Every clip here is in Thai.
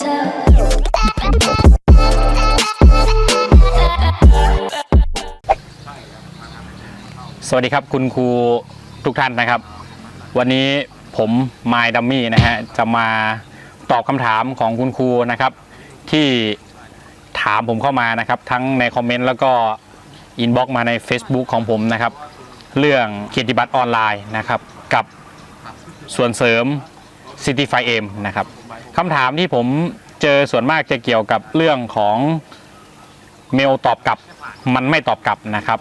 สวัสดีครับคุณครูทุกท่านนะครับ วันนี้ผมไมค์ดัมมี่นะฮะจะมาตอบคำถามของคุณครูนะครับ ที่ถามผมเข้ามานะครับ ทั้งในคอมเมนต์แล้วก็อินบ็อกมาใน Facebook ของผมนะครับ เรื่องเกียรติบัตรออนไลน์นะครับ กับส่วนเสริม City f i M นะครับคำถามที่ผมเจอส่วนมากจะเกี่ยวกับเรื่องของเมลตอบกลับ มันไม่ตอบกลับนะครับ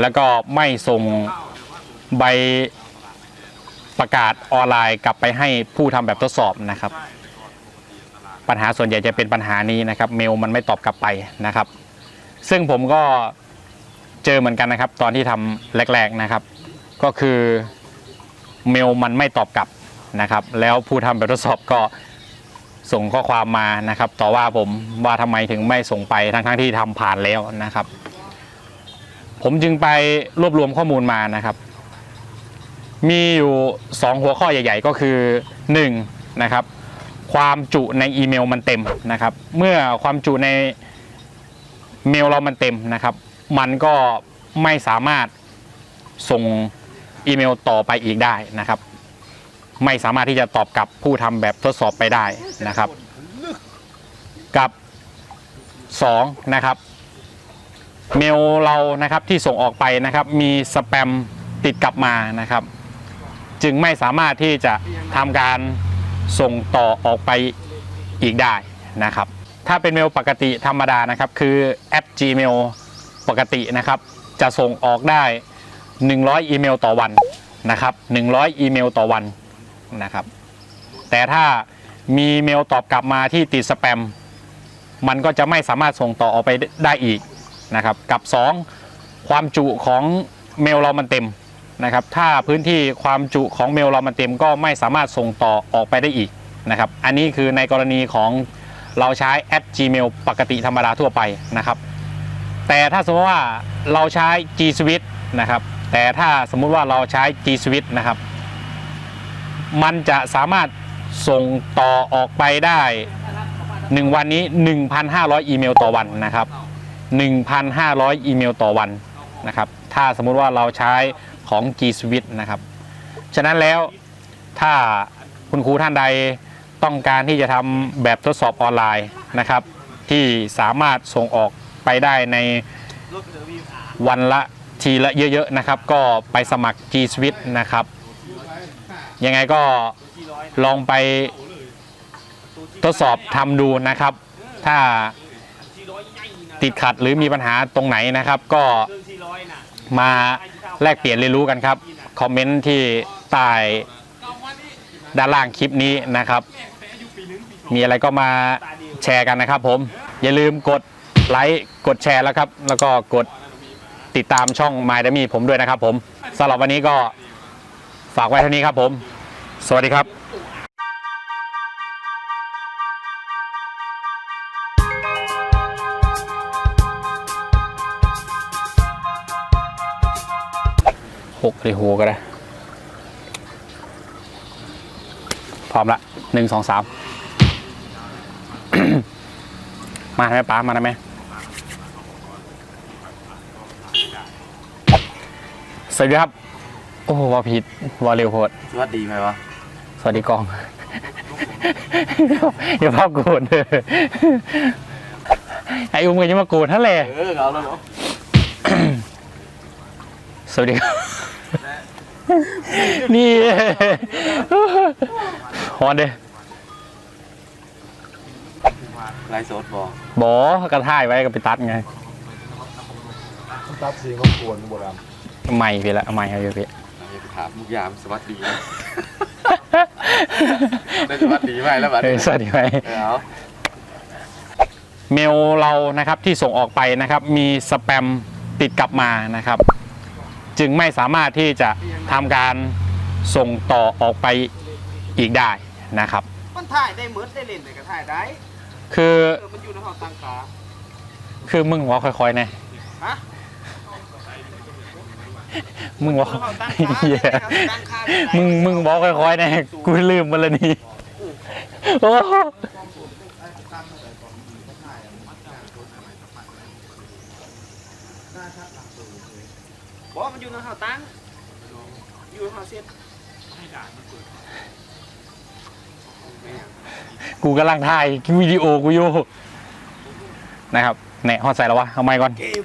แล้วก็ไม่ส่งใบประกาศออนไลน์กลับไปให้ผู้ทำแบบทดสอบนะครับ ปัญหาส่วนใหญ่จะเป็นปัญหานี้นะครับ เมลมันไม่ตอบกลับไปนะครับ ซึ่งผมก็เจอเหมือนกันนะครับ ตอนที่ทำแรก ๆนะครับ ก็คือเมลมันไม่ตอบกลับ นะครับ แล้วผู้ทำแบบทดสอบก็ส่งข้อความมานะครับ ต่อว่าผมว่าทำไมถึงไม่ส่งไปทั้งๆที่ทำผ่านแล้วนะครับ ผมจึงไปรวบรวมข้อมูลมานะครับ มีอยู่ 2 หัวข้อใหญ่ ๆ ก็คือ1นะครับความจุในอีเมลมันเต็มนะครับ เมื่อความจุในเมลเรามันเต็มนะครับ มันก็ไม่สามารถส่งอีเมลต่อไปอีกได้นะครับ ไม่สามารถที่จะตอบกลับผู้ทำแบบทดสอบไปได้นะครับ กับ2นะครับเมลเรานะครับที่ส่งออกไปนะครับมีสแปมติดกลับมานะครับ จึงไม่สามารถที่จะทำการส่งต่อออกไปอีกได้นะครับ ถ้าเป็นเมลปกติธรรมดานะครับ คือแอป Gmail ปกตินะครับ จะส่งออกได้ 100 อีเมลต่อวันนะครับ 100 อีเมลต่อวัน นะครับ แต่ถ้ามีเมลตอบกลับมาที่ติดสแปม มันก็จะไม่สามารถส่งต่อออกไปได้อีกนะครับกับ 2 ความจุของเมลเรามันเต็มนะครับ ถ้าพื้นที่ความจุของเมลเรามันเต็มก็ไม่สามารถส่งต่อออกไปได้อีกนะครับ อันนี้คือในกรณีของเราใช้แอด Gmail ปกติธรรมดาทั่วไปนะครับ แต่ถ้าสมมติว่าเราใช้ G Suite นะครับ แต่ถ้าสมมุติว่าเราใช้ G Suite นะครับ มันจะสามารถส่งต่อออกไปได้ 1 วันนี้ 1,500 อีเมลต่อวันนะครับ 1,500 อีเมลต่อวันนะครับ ถ้าสมมุติว่าเราใช้ของ G Suite นะครับ ฉะนั้นแล้วถ้าคุณครูท่านใดต้องการที่จะทำแบบทดสอบออนไลน์นะครับ ที่สามารถส่งออกไปได้ในวันละทีละเยอะๆนะครับ ก็ไปสมัคร G Suite นะครับ ยังไงก็ลองไปทดสอบทำดูนะครับ ถ้าติดขัดหรือมีปัญหาตรงไหนนะครับ ก็มาแลกเปลี่ยนเรียนรู้กันครับ คอมเมนต์ที่ใต้ด้านล่างคลิปนี้นะครับ มีอะไรก็มาแชร์กันนะครับ ผม อย่าลืมกดไลค์กดแชร์แล้วครับ แล้วก็กดติดตามช่อง My d a m y ผมด้วยนะครับผมสำหรับวันนี้ก็ฝากไว้เท่านี้ครับผม สวัสดีครับหกหรือหัวก็ได้พร้อมละหนึ่งสองสามมาได้ไหมป้ามาได้ไหมสวัสดีครับ โอ้ว่าผิดว่าเร็วโพดสวัสดีไหมวะ วัสดีกอง อย่าพ่อโกรธเด้อไอ้อุ้มก็ยังมาโกรธท่านแหละเออเอาแล้วเนาะสวัสดีครับ นี่ฮอนเด้ไลฟ์สดบอกบอกระท่ายไว้ก็ไปตัดไง ตัดสีก็ควรโบราณใหม่พี่ละใหม่เอาอยู่พี่เราจะไปถามมุกยามสวัสดีนะ ได้สวัสดีไหมแล้วบัดเอนี้อสวัสดีไหมเออเอาเมลเรานะครับที่ส่งออกไปนะครับมีสแปมติดกลับมานะครับ จึงไม่สามารถที่จะทำการส่งต่อออกไปอีกได้นะครับ มันถ่ายได้หมืดได้เล่นได้ก็ถ่ายได้คือเออมันอยู่ในห้องตั้งขาคือมึงว่าค่อยๆนะฮะ มึงว่าอยู่ในห้องตั้งขาเหี้ยตั้งขาได้ไหนมึงมึงบอกค่อยๆนะกูลืมมันและนี่โอ้บอกมันอยู่ในเฮาตั้งอยู่ในเฮาเซ็ตกูกำลังถ่ายวิดีโอกูอยู่นะครับแหน่ฮอดใส่แล้ววะเอาไมค์ก่อนเกม